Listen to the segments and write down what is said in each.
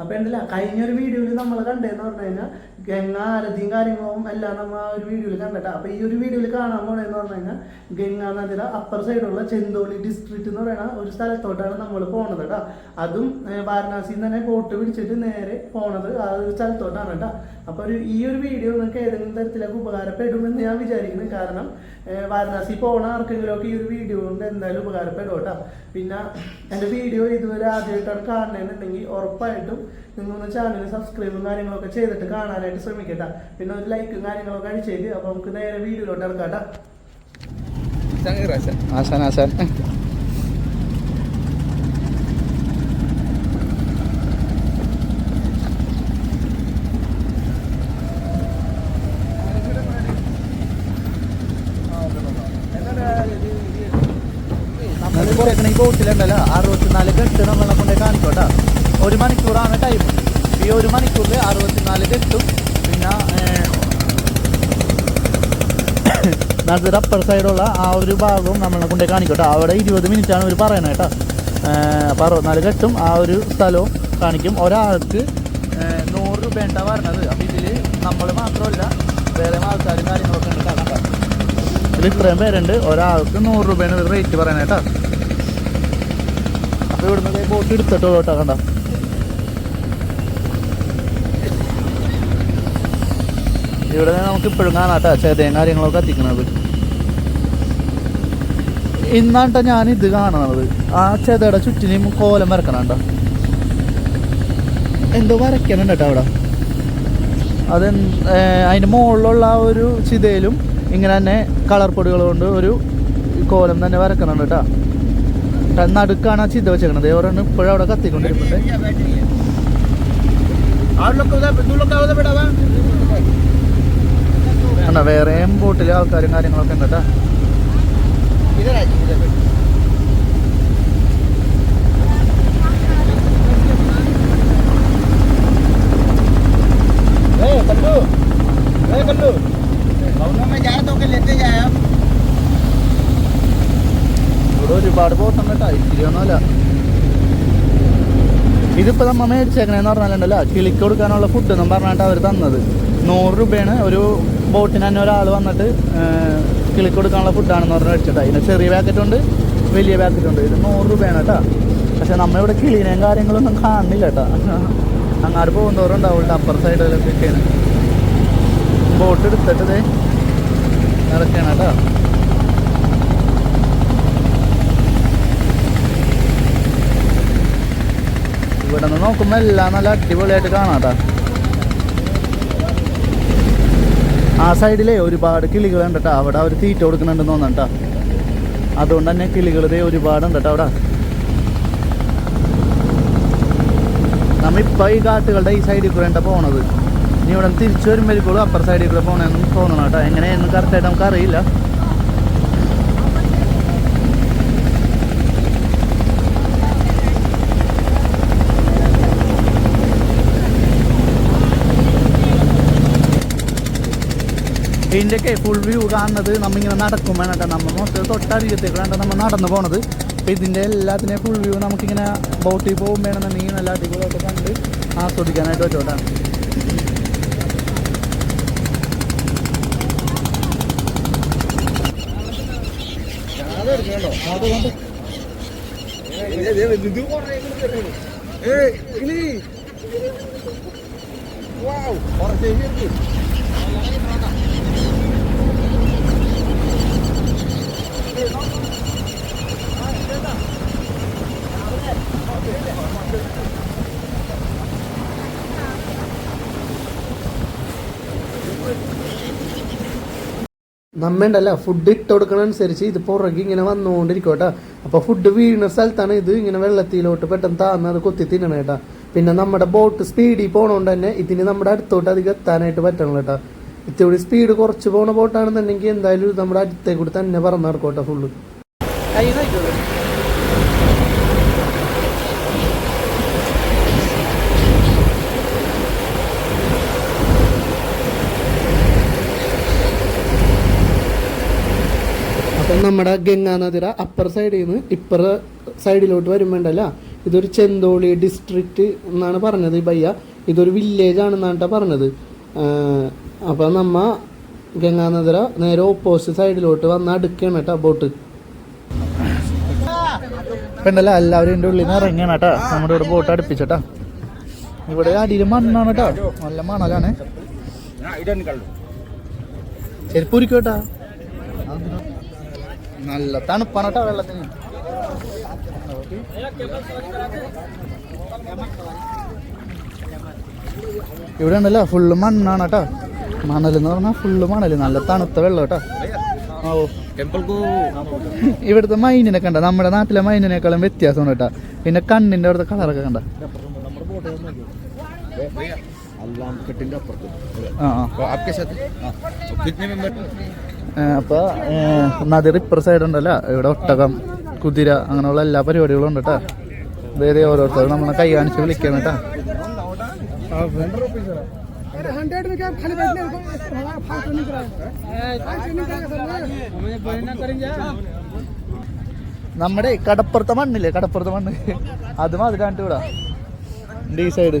അപ്പൊ ഉണ്ടല്ല കഴിഞ്ഞൊരു വീഡിയോയിൽ നമ്മൾ കണ്ടതെന്ന് പറഞ്ഞു കഴിഞ്ഞാൽ ഗംഗ ആരതിയും കാര്യങ്ങളും എല്ലാം നമ്മൾ ആ ഒരു വീഡിയോയിൽ കണ്ടിട്ടാ. അപ്പൊ ഈ ഒരു വീഡിയോയിൽ കാണാൻ പോണെന്ന് പറഞ്ഞു കഴിഞ്ഞാൽ ഗംഗാ നദിയുടെ അപ്പർ സൈഡുള്ള ചെന്തോളി ഡിസ്ട്രിക്റ്റ് എന്ന് പറയുന്ന ഒരു സ്ഥലത്തോട്ടാണ് നമ്മൾ പോണത് കേട്ടോ അതും വാരണാസിന്ന് നിന്ന് തന്നെ ബോട്ട് പിടിച്ചിട്ട് നേരെ പോണത് ആ ഒരു സ്ഥലത്തോട്ടാണ് കേട്ടോ അപ്പൊ ഒരു ഈ ഒരു വീഡിയോ നിങ്ങൾക്ക് ഏതെങ്കിലും തരത്തിലൊക്കെ ഉപകാരപ്പെടുമെന്ന് ഞാൻ വിചാരിക്കുന്നു. കാരണം വാരണാസി പോണ ആർക്കെങ്കിലും ഒക്കെ ഈ ഒരു വീഡിയോ കൊണ്ട് എന്തായാലും ഉപകാരപ്പെടും കേട്ടോ. പിന്നെ എന്റെ വീഡിയോ ഇതുവരെ ആദ്യമായിട്ടാണ് കാണണമെന്നുണ്ടെങ്കിൽ ഉറപ്പായിട്ടും നിങ്ങളൊന്ന് ചാനൽ സബ്സ്ക്രൈബും കാര്യങ്ങളൊക്കെ ചെയ്തിട്ട് കാണാനായിട്ട് ശ്രമിക്കട്ടെ പിന്നെ ഒരു ലൈക്കും കാര്യങ്ങളൊക്കെ അടിച്ചേക്ക് അപ്പൊ നമുക്ക് നേരെ വീഡിയോയിലോട്ട് ഇറക്കാം ആശാൻ ആശാൻ നമ്മൾ കുറേക്കണ ഈ ബോട്ടിലുണ്ടല്ലോ. അറുപത്തിനാല് കെട്ട് നമ്മളെ കൊണ്ട് കാണിക്കോട്ടാ. ഒരു മണിക്കൂറാണ് ടൈം ഈ ഒരു മണിക്കൂറിൽ അറുപത്തിനാല് കെട്ടും പിന്നെ നദിയുടെ അപ്പർ സൈഡുള്ള ആ ഒരു ഭാഗവും നമ്മളെ കൊണ്ട് കാണിക്കോട്ടെ. അവിടെ ഇരുപത് മിനിറ്റാണ് ഇവർ പറയുന്നത് കേട്ടോ. അപ്പോൾ അറുപത്തിനാല് കെട്ടും ആ ഒരു സ്ഥലവും കാണിക്കും. ഒരാൾക്ക് നൂറ് രൂപ ഉണ്ടാ പറഞ്ഞത്. അപ്പോൾ ഇതിൽ നമ്മൾ മാത്രമല്ല വേറെ ആൾക്കാരും കാര്യങ്ങളൊക്കെ ഉണ്ട് കാണാം ഇതിൽ ഇത്രയും പേരുണ്ട്. ഒരാൾക്ക് നൂറ് രൂപയാണ് റേറ്റ് പറയുന്നത് അപ്പോൾ ഇവിടുന്ന് ബോട്ട് എടുത്തിട്ടോ കേട്ടോ കണ്ടോ? ഇവിടെ നമുക്ക് കേട്ടോ ചെതയും കാര്യങ്ങളൊക്കെ എത്തിക്കുന്നത് ഇന്നാട്ടോ ഞാൻ ഇത് കാണുന്നത് ആ ചെതയുടെ ചുറ്റിനും കോലം വരക്കണണ്ട എന്തോ വരയ്ക്കണുണ്ട് കേട്ടോ അവിടെ. അത് അതിന്റെ മുകളിലുള്ള ആ ഒരു ചിതയിലും ഇങ്ങനെ തന്നെ കളർ പൊടികൾ കൊണ്ട് ഒരു കോലം തന്നെ വരക്കണുണ്ട് കേട്ടോ. ട്ടാ, നടുക്കാണ് ആ വെച്ചേക്കുന്നത് വെച്ചേക്കണത്. ഓരോന്ന് ഇപ്പോഴും അവിടെ കത്തിക്കൊണ്ടിരിപ്പുണ്ട്. കണ്ടോ വേറെയും ബോട്ടിൽ ആൾക്കാരും കാര്യങ്ങളൊക്കെ ഉണ്ട് കേട്ടോ. ഇവിടെ ഒരുപാട് ബോട്ടുണ്ട് കേട്ടോ. ഇത്തിരിയൊന്നുമല്ല ഇതിപ്പോ നമ്മ മേടിച്ചേക്കണേന്ന് പറഞ്ഞാലുണ്ടല്ലോ കിളിക്ക് കൊടുക്കാനുള്ള ഫുഡ് എന്നും പറഞ്ഞിട്ട് അവർ തന്നത്. നൂറ് രൂപയാണ് ഒരു ബോട്ടിന് തന്നെ ഒരാൾ വന്നിട്ട് കിളിക്ക് കൊടുക്കാനുള്ള ഫുഡാണെന്ന് പറഞ്ഞ് മേടിച്ചിട്ട് അതിന് ചെറിയ പാക്കറ്റ് ഉണ്ട് വലിയ പാക്കറ്റ് ഉണ്ട്. ഇത് നൂറ് രൂപയാണ് കേട്ടോ. പക്ഷെ നമ്മ ഇവിടെ കിളീനേം കാര്യങ്ങളൊന്നും കാണുന്നില്ല കേട്ടോ. അങ്ങാട് പോകുന്നവരും ഉണ്ടാവില്ല അപ്പർ സൈഡിലൊക്കെയാണ് ബോട്ട് എടുത്തിട്ട് ഇറക്കണം കേട്ടോ. ഇവിടെ നിന്ന് നോക്കുമ്പോൾ എല്ലാം നല്ല അടിപൊളിയായിട്ട് കാണാട്ടാ. ആ സൈഡിലെ ഒരുപാട് കിളികളുണ്ട് കേട്ടോ അവിടെ അവർ തീറ്റ കൊടുക്കുന്നുണ്ടെന്ന് തോന്നണ്ട. അതുകൊണ്ട് തന്നെ കിളികൾ ഇതേ ഒരുപാടുണ്ട് കേട്ടോ അവിടെ. നമ്മിപ്പോ ഈ കാട്ടുകളുടെ ഈ സൈഡിൽ കൂടെ ഉണ്ടാ പോണത്. ഇനി ഇവിടെ തിരിച്ചു വരുമ്പോഴേക്കുള്ളൂ അപ്പർ സൈഡിൽ കൂടെ പോകണമെന്ന് തോന്നണം കേട്ടോ എങ്ങനെയെന്ന് കറക്റ്റായിട്ട് നമുക്ക് അറിയില്ല ഇതിന്റെയൊക്കെ ഫുൾ വ്യൂ കാണുന്നത് നമ്മിങ്ങനെ നടക്കും വേണ്ട നമ്മൾ മൊത്തം തൊട്ടധികത്തേക്ക് വേണ്ട നമ്മൾ നടന്നു പോണത്. അപ്പോൾ ഇതിന്റെ എല്ലാത്തിനെയും ഫുൾ വ്യൂ നമുക്കിങ്ങനെ ബോട്ടിൽ പോകും വേണമെന്നുണ്ടെങ്കിൽ നല്ല അടിപൊളിയായിട്ട് കണ്ട് ആസ്വദിക്കാനായിട്ട് പറ്റോട്ടാണ് ഏയ് വാവ് പറ്റോട്ടാ നമ്മണ്ടല്ല ഫുഡ് ഇട്ട് കൊടുക്കണ അനുസരിച്ച് ഇത് പുറകെ ഇങ്ങനെ വന്നുകൊണ്ടിരിക്കും കേട്ടോ. അപ്പോൾ ഫുഡ് വീഴുന്ന സ്ഥലത്താണ് ഇത് ഇങ്ങനെ വെള്ളത്തിലോട്ട് പെട്ടെന്ന് താന്ന് അത് കൊത്തി തിന്നണം പിന്നെ നമ്മുടെ ബോട്ട് സ്പീഡിൽ പോണോണ്ട് തന്നെ ഇതിന് നമ്മുടെ അടുത്തോട്ട് അധികം എത്താനായിട്ട് പറ്റണം കേട്ടോ. ഇത്തിരി സ്പീഡ് കുറച്ച് പോണ ബോട്ടാണെന്നുണ്ടെങ്കിൽ എന്തായാലും നമ്മുടെ അടുത്തേ കൂടി തന്നെ പറന്ന് നടക്കോട്ടെ കേട്ടോ ഫുള്ള് അപ്പം നമ്മുടെ ഗംഗാ നദിയുടെ അപ്പർ സൈഡിൽ നിന്ന് ഇപ്പറ സൈഡിലോട്ട് വരുമ്പോണ്ടല്ല ഇതൊരു ചെന്തോളി ഡിസ്ട്രിക്റ്റ് എന്നാണ് പറഞ്ഞത് ഈ ഇതൊരു വില്ലേജ് ആണെന്നാണ് പറഞ്ഞത്. അപ്പോൾ നമ്മ ഗംഗാനദര നേരെ ഓപ്പോസിറ്റ് സൈഡിലോട്ട് വന്ന് അടുക്കുകയാണ് കേട്ടോ ബോട്ട്. ഉണ്ടല്ലോ എല്ലാവരും എന്റെ ഉള്ളിൽ നിന്ന് ഇറങ്ങിയാണ് കേട്ടോ. നമ്മുടെ ഇവിടെ ബോട്ട് അടുപ്പിച്ചട്ടാ. ഇവിടെ അടിയിൽ മണ്ണാണ് കേട്ടോ. നല്ല മണലാണ്. ചെരുപ്പൂരിക്കും കേട്ടാ. നല്ല തണുപ്പാണ് കേട്ടോ വെള്ളത്തിന്. ഇവിടെ ഉണ്ടല്ലോ ഫുള്ള് മണ്ണാണ് കേട്ടോ. മണൽ എന്ന് പറഞ്ഞാൽ ഫുള്ള് മണൽ നല്ല തണുത്ത വെള്ളം കേട്ടോ. ഓ. ഇവിടുത്തെ മൈനിനെ കണ്ട നമ്മുടെ നാട്ടിലെ മൈനിനേക്കാളും വ്യത്യാസമാണ് കേട്ടോ. പിന്നെ കണ്ണിന്റെ അവിടുത്തെ കളറൊക്കെ കണ്ട. ആ ആ. ഏ, അപ്പൊ ഏ, നദി റിപ്പർ സൈഡ് ഉണ്ടല്ലോ. ഇവിടെ ഒട്ടകം കുതിര അങ്ങനെയുള്ള എല്ലാ പരിപാടികളും ഉണ്ട് കേട്ടോ. വേറെ ഓരോരുത്തർ നമ്മളെ കൈ കാണിച്ച് വിളിക്കണം കേട്ടോ. നമ്മുടെ കടപ്പുറത്തെ മണ്ണില്ലേ കടപ്പുറത്തെ മണ്ണ്. അത് മാതിരി ഇവിടെ ഈ സൈഡ്.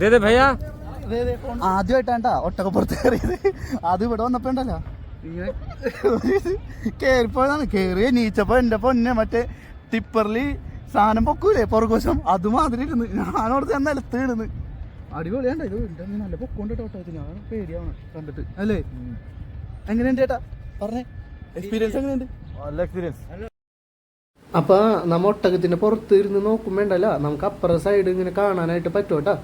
ദേ ഭയ്യ. ആദ്യമായിട്ടാണ്ടാ ഒട്ടകപ്പുറത്ത് കയറിയത്. അത് ഇവിടെ വന്നപ്പോ ഉണ്ടല്ലോ കേറിപ്പോയതാണ്. കേറിയ നീച്ചപ്പോ എന്റെ പൊന്നെ മറ്റേ ടിപ്പറിൽ സാധനം പൊക്കൂലേ പുറകോശം അതുമാതിരി ഇരുന്ന് ഞാനോട് ചെന്ന നിലത്ത് ഇടുന്ന്. നല്ല പൊക്കോണ്ട് ഓട്ടത്തിന് ഞാൻ പേടിയാണ് കണ്ടിട്ട്. അല്ലേ? എങ്ങനെയുണ്ട് ചേട്ടാ? പറഞ്ഞേ. എക്സ്പീരിയൻസ് എങ്ങനെയുണ്ട്? നല്ല എക്സ്പീരിയൻസ് അപ്പോൾ നമ്മ ഒട്ടകത്തിന്റെ പുറത്ത് ഇരുന്ന് നോക്കുമ്പോണ്ടല്ല നമുക്ക് അപ്പുറ സൈഡ് ഇങ്ങനെ കാണാനായിട്ട് പറ്റൂട്ടാ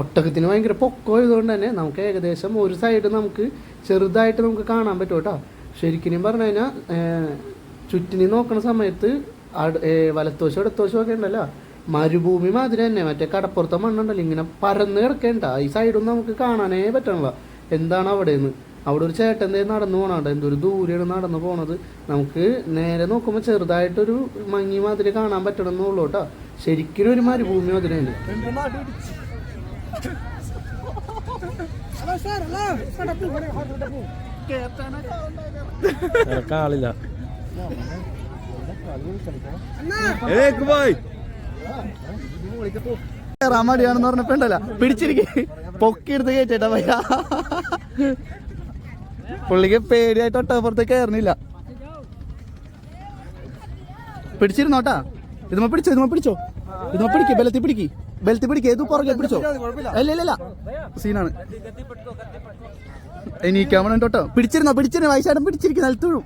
ഒട്ടകത്തിന് ഭയങ്കര പൊക്കമായതുകൊണ്ട് തന്നെ നമുക്ക് ഏകദേശം ഒരു സൈഡ് നമുക്ക് ചെറുതായിട്ട് നമുക്ക് കാണാൻ പറ്റൂട്ടാ ശരിക്കും പറഞ്ഞു കഴിഞ്ഞാൽ ചുറ്റിനി നോക്കുന്ന സമയത്ത് വലത്തോശം ഏ, ഒക്കെ ഉണ്ടല്ലോ മരുഭൂമി മാതിരി തന്നെ മറ്റേ കടപ്പുറത്തെ മണ്ണുണ്ടല്ലോ ഇങ്ങനെ പരന്ന് കിടക്കേണ്ട ഈ സൈഡൊന്നും നമുക്ക് കാണാനേ പറ്റണല്ലോ. എന്താണ് അവിടെ നിന്ന് അവിടെ ഒരു ചേട്ടൻ ദേ നടന്നു പോകണുണ്ട് എന്തൊരു ദൂരെയാണ് നടന്നു പോണത്. നമുക്ക് നേരെ നോക്കുമ്പോൾ ചെറുതായിട്ടൊരു മങ്ങി മാതിരി കാണാൻ പറ്റണമെന്നുള്ളൂ കേട്ടോ. ശരിക്കും ഒരു മരുഭൂമി അതിനാണ് ആളില്ല കയറാൻ മടിയാണെന്ന് പറഞ്ഞപ്പോ ഉണ്ടല്ല. പിടിച്ചിരിക്കെ. പൊക്കിയെടുത്ത് കയറ്റേട്ടാ ഭയ്യ പുള്ളിക്ക് പേടിയായിട്ട് ഒട്ടപ്പുറത്ത് കയറുന്നില്ല. പിടിച്ചിരുന്നോട്ടാ? ഇതുമ്മ പിടിച്ചോ ഇതുമ്മ പിടിച്ചോ. ഇതുമ്മ പിടിക്ക് ബലത്തി പിടിക്ക്. ബലത്തി പിടിക്ക്. ഏത് പുറകെ പിടിച്ചോ? അല്ല ഇല്ല ഇല്ല. സീനാണ്. എണീക്കാൻ വേണ്ടോട്ടോ പിടിച്ചിരുന്നോ പിടിച്ചിരുന്നു? വയസ്സാടം പിടിച്ചിരിക്കും നിലത്തുഴും.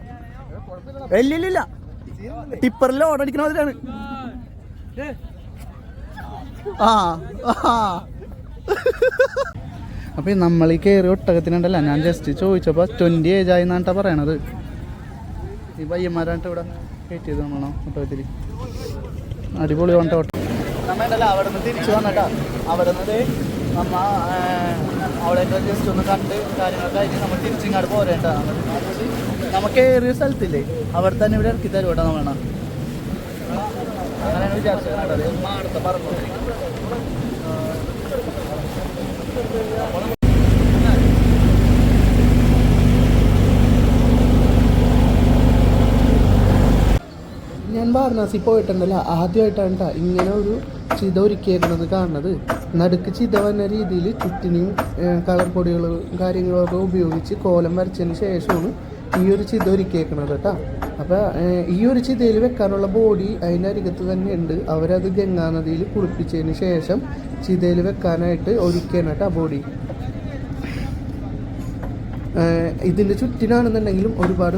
ഇല്ല ഇല്ല ഇല്ല. ടിപ്പറിൽ ഓടടിക്കണ മാതിരിയാണ്. ആ ആ. അപ്പൊ ഈ നമ്മൾ ഈ കയറി ഒട്ടകത്തിനുണ്ടല്ല. ഞാൻ ജസ്റ്റ് ചോദിച്ചപ്പോൾ ട്വന്റി ഏജ് ആയി എന്നാട്ടാ പറയണത്. ഈ പയ്യന്മാരായിട്ട് ഇവിടെ കയറ്റിയത് നമ്മളോ ഒട്ടകത്തിൽ അടിപൊളി വേണ്ട ഒട്ട നമ്മണ്ടല്ല അവിടെ നിന്ന് തിരിച്ചു വന്നിട്ടാ. അവിടെ നിന്ന് നമ്മ അവിടെ ജസ്റ്റ് ഒന്ന് കണ്ട് കാര്യങ്ങളൊക്കെ ആയിട്ട് നമ്മൾ തിരിച്ചിങ്ങോട്ട് പോരേണ്ട നമുക്ക് ഏറിയ സ്ഥലത്തില്ലേ അവിടെ തന്നെ ഇവിടെ ഇറക്കി തരും കേട്ടോ നമ്മളാണ് അങ്ങനെയാണ് വിചാരിച്ചത് കേട്ടോ. അടുത്ത പറമ്പ് ഞാൻ വാരണാസി പോയിട്ടുണ്ടല്ലോ. ആദ്യമായിട്ടാണ് ട്ടാ ഇങ്ങനെ ഒരു ചിത ഒരുക്കിയിരുന്നത് കാണുന്നത്. നടുക്ക് ചിത വന്ന രീതിയിൽ ചുറ്റിനും കളർ പൊടികളും കാര്യങ്ങളൊക്കെ ഉപയോഗിച്ച് കോലം വരച്ചതിന് ശേഷമാണ് ഈ ഒരു ചിത ഒരുക്കിയേക്കണത് കേട്ടോ. അപ്പോൾ ഈ ഒരു ചിതയിൽ വെക്കാനുള്ള ബോഡി അതിന്റെ അരികത്ത് തന്നെ ഉണ്ട് അവരത് ഗംഗാനദിയിൽ കുളിപ്പിച്ചതിന് ശേഷം ചിതയിൽ വെക്കാനായിട്ട് ഒരുക്കിയാണ് കേട്ടോ ബോഡി ഇതിന്റെ ചുറ്റിനാണെന്നുണ്ടെങ്കിലും ഒരുപാട്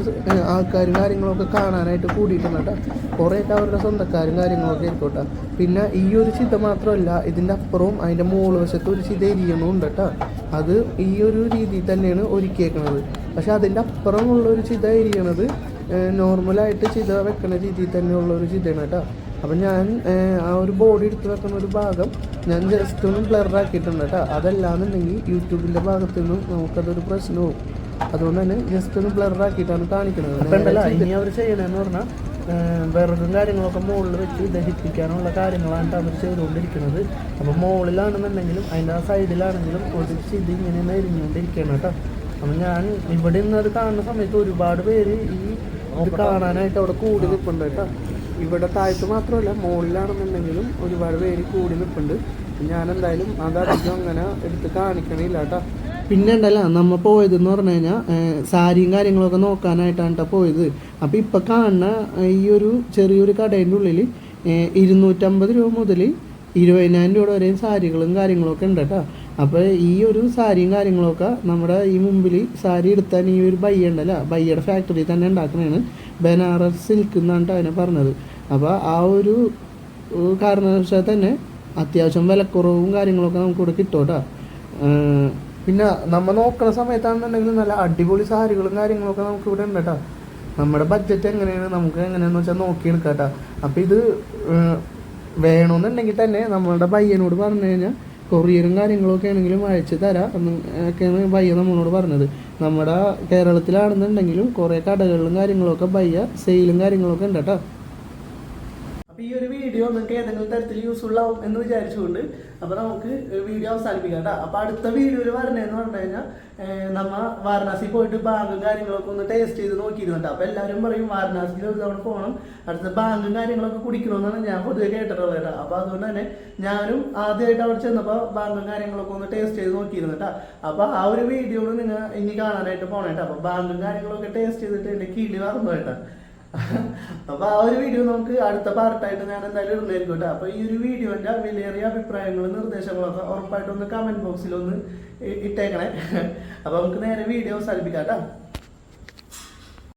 ആൾക്കാർ കാര്യങ്ങളൊക്കെ കാണാനായിട്ട് കൂടിയിട്ടുണ്ട് കുറേയൊക്കെ അവരുടെ സ്വന്തക്കാരും കാര്യങ്ങളൊക്കെ ആയിക്കോട്ടെ. പിന്നെ ഈ ഒരു ചിത മാത്രമല്ല ഇതിന്റെ അപ്പുറവും അതിന്റെ മുകൾ വശത്ത് ഒരു ചിത എരിയണമുണ്ട് കേട്ടോ അത് ഈ ഒരു രീതിയിൽ തന്നെയാണ് ഒരുക്കിയേക്കുന്നത് പക്ഷെ അതിന്റെ അപ്പുറമുള്ള ഒരു ചിത എരിയണത് നോർമലായിട്ട് ചിത വെക്കണ രീതിയിൽ തന്നെയുള്ള ഒരു ചിതയാണ് കേട്ടോ അപ്പം ഞാൻ ആ ഒരു ബോഡി എടുത്ത് വെക്കുന്ന ഒരു ഭാഗം ഞാൻ ജസ്റ്റ് ഒന്ന് ബ്ലർ ആക്കിയിട്ടുണ്ട് കേട്ടോ. അതല്ലാന്നുണ്ടെങ്കിൽ യൂട്യൂബിന്റെ ഭാഗത്തു നിന്നും നമുക്കതൊരു പ്രശ്നവും. അതുകൊണ്ട് തന്നെ ജസ്റ്റ് ഒന്ന് ബ്ലർ ആക്കിയിട്ടാണ് കാണിക്കുന്നത്. അപ്പം ഉണ്ടല്ലോ ഇനി അവർ ചെയ്യണമെന്ന് പറഞ്ഞാൽ വിറകും കാര്യങ്ങളൊക്കെ മുകളിൽ വെച്ച് ദഹിപ്പിക്കാനുള്ള കാര്യങ്ങളാണ് അവർ ചെയ്തുകൊണ്ടിരിക്കുന്നത്. അപ്പോൾ മുകളിലാണെന്നുണ്ടെങ്കിലും അതിന്റെ ആ സൈഡിലാണെങ്കിലും ഒരു ഇത് ഇങ്ങനെ നരിഞ്ഞുകൊണ്ടിരിക്കുകയാണ് കേട്ടോ. അപ്പം ഞാൻ ഇവിടെ നിന്ന് അത് കാണുന്ന സമയത്ത് ഒരുപാട് പേര് ഈ കാണാനായിട്ട് അവിടെ കൂടി നിൽപ്പുണ്ട് കേട്ടോ. ഇവിടെ താഴത്ത് മാത്രമല്ല മുകളിലാണെന്നുണ്ടെങ്കിലും ഒരുപാട് പേര് കൂടി നിൽപ്പുണ്ട്. ഞാനെന്തായാലും അതധികം അങ്ങനെ എടുത്ത് കാണിക്കണില്ല കേട്ടോ. പിന്നെ ഉണ്ടല്ല നമ്മൾ പോയതെന്ന് പറഞ്ഞു കഴിഞ്ഞാൽ സാരിയും കാര്യങ്ങളൊക്കെ നോക്കാനായിട്ടാണ് കേട്ടോ പോയത്. അപ്പോൾ ഇപ്പം കാണുന്ന ഈ ഒരു ചെറിയൊരു കടേന്റെ ഉള്ളിൽ ഇരുന്നൂറ്റമ്പത് രൂപ മുതൽ ഇരുപതിനായിരം രൂപ വരെയും സാരികളും കാര്യങ്ങളൊക്കെ ഉണ്ട് കേട്ടോ. അപ്പോൾ ഈ ഒരു സാരിയും കാര്യങ്ങളൊക്കെ നമ്മുടെ ഈ മുമ്പിൽ സാരി എടുത്താൽ ഈ ഒരു ബയ്യ ഉണ്ടല്ലോ ബയ്യയുടെ ഫാക്ടറി തന്നെ ഉണ്ടാക്കുന്നതാണ് ബനാറസ് സിൽക്ക് എന്നാണ് അതിനെ പറഞ്ഞത്. അപ്പോൾ ആ ഒരു കാരണവശാൽ തന്നെ അത്യാവശ്യം വിലക്കുറവും കാര്യങ്ങളൊക്കെ നമുക്ക് ഇവിടെ കിട്ടും. കേട്ടോ പിന്നെ നമ്മൾ നോക്കുന്ന സമയത്താണെന്നുണ്ടെങ്കിൽ നല്ല അടിപൊളി സാരികളും കാര്യങ്ങളൊക്കെ നമുക്ക് ഇവിടെ ഉണ്ട് കേട്ടോ. നമ്മുടെ ബഡ്ജറ്റ് എങ്ങനെയാണ്? നമുക്ക് എങ്ങനെയാണെന്ന് വെച്ചാൽ നോക്കിയെടുക്കാം കേട്ടോ. അപ്പോൾ ഇത് വേണമെന്നുണ്ടെങ്കിൽ തന്നെ നമ്മളുടെ പയ്യനോട് പറഞ്ഞു കഴിഞ്ഞാൽ കൊറിയറും കാര്യങ്ങളൊക്കെ ആണെങ്കിലും അയച്ചു തരാം എന്ന് ഒക്കെയാണ് ബയ്യ നമ്മളോട് പറഞ്ഞത്. നമ്മുടെ കേരളത്തിലാണെന്നുണ്ടെങ്കിലും കുറേ കടകളിലും കാര്യങ്ങളൊക്കെ ബയ്യ സെയിലും കാര്യങ്ങളൊക്കെ ഉണ്ട് കേട്ടോ അപ്പൊ ഈ ഒരു വീഡിയോ നിങ്ങൾക്ക് ഏതെങ്കിലും തരത്തിൽ യൂസ്ഫുൾ ആവും എന്ന് വിചാരിച്ചുകൊണ്ട് അപ്പോൾ നമുക്ക് വീഡിയോ അവസാനിപ്പിക്കാം കേട്ടോ. അപ്പൊ അടുത്ത വീഡിയോയിൽ വരണേന്ന് പറഞ്ഞു കഴിഞ്ഞാൽ നമ്മ വാരണാസി പോയിട്ട് ബാങ്കും കാര്യങ്ങളൊക്കെ ഒന്ന് ടേസ്റ്റ് ചെയ്ത് നോക്കിയിരുന്നുണ്ട് അപ്പോൾ എല്ലാവരും പറയും വാരണാസിയിൽ ഒരു തവണ പോകണം അടുത്ത ബാങ്കും കാര്യങ്ങളൊക്കെ കുടിക്കണമെന്നാണ് ഞാൻ പൊതുവെ കേട്ടിട്ടുള്ളത് കേട്ടോ. അപ്പോൾ അതുകൊണ്ട് തന്നെ ഞാനും ആദ്യമായിട്ട് അവിടെ ചെന്നപ്പോൾ ബാങ്കും കാര്യങ്ങളൊക്കെ ഒന്ന് ടേസ്റ്റ് ചെയ്ത് നോക്കിയിരുന്നു കേട്ടോ. അപ്പൊ ആ ഒരു വീഡിയോ നിങ്ങൾ ഇനി കാണാനായിട്ട് പോകണം കേട്ടോ. അപ്പോൾ ബാങ്കും കാര്യങ്ങളൊക്കെ ടേസ്റ്റ് ചെയ്തിട്ട് എന്റെ കിളി വറന്നു കേട്ടോ. അപ്പൊ ആ ഒരു വീഡിയോ നമുക്ക് അടുത്ത പാർട്ടായിട്ട് ഞാൻ എന്തായാലും ഇടുന്നതായിരിക്കും കേട്ടോ. അപ്പൊ ഈ ഒരു വീഡിയോന്റെ വിലയേറിയ അഭിപ്രായങ്ങളും നിർദ്ദേശങ്ങളൊക്കെ ഒക്കെ ഒന്ന് കമന്റ് ബോക്സിൽ ഒന്ന് ഇട്ടേക്കണേ. അപ്പൊ നമുക്ക് നേരെ വീഡിയോ അവസാനിപ്പിക്കാം കേട്ടോ.